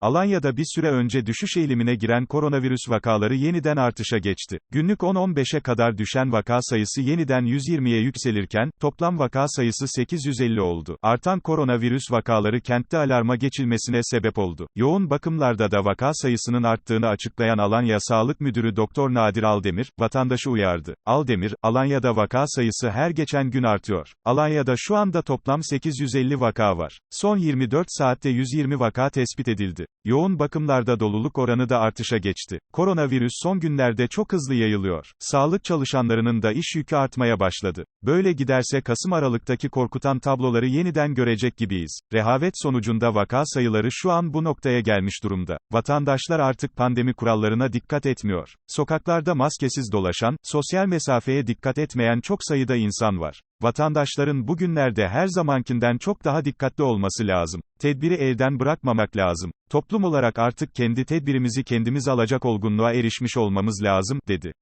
Alanya'da bir süre önce düşüş eğilimine giren koronavirüs vakaları yeniden artışa geçti. Günlük 10-15'e kadar düşen vaka sayısı yeniden 120'ye yükselirken, toplam vaka sayısı 850 oldu. Artan koronavirüs vakaları kentte alarma geçilmesine sebep oldu. Yoğun bakımlarda da vaka sayısının arttığını açıklayan Alanya Sağlık Müdürü Doktor Nadir Aldemir, vatandaşı uyardı. Aldemir, Alanya'da vaka sayısı her geçen gün artıyor. Alanya'da şu anda toplam 850 vaka var. Son 24 saatte 120 vaka tespit edildi. Yoğun bakımlarda doluluk oranı da artışa geçti. Koronavirüs son günlerde çok hızlı yayılıyor. Sağlık çalışanlarının da iş yükü artmaya başladı. Böyle giderse Kasım-Aralık'taki korkutan tabloları yeniden görecek gibiyiz. Rehavet sonucunda vaka sayıları şu an bu noktaya gelmiş durumda. Vatandaşlar artık pandemi kurallarına dikkat etmiyor. Sokaklarda maskesiz dolaşan, sosyal mesafeye dikkat etmeyen çok sayıda insan var. Vatandaşların bugünlerde her zamankinden çok daha dikkatli olması lazım. Tedbiri elden bırakmamak lazım. Toplum olarak artık kendi tedbirimizi kendimiz alacak olgunluğa erişmiş olmamız lazım, dedi.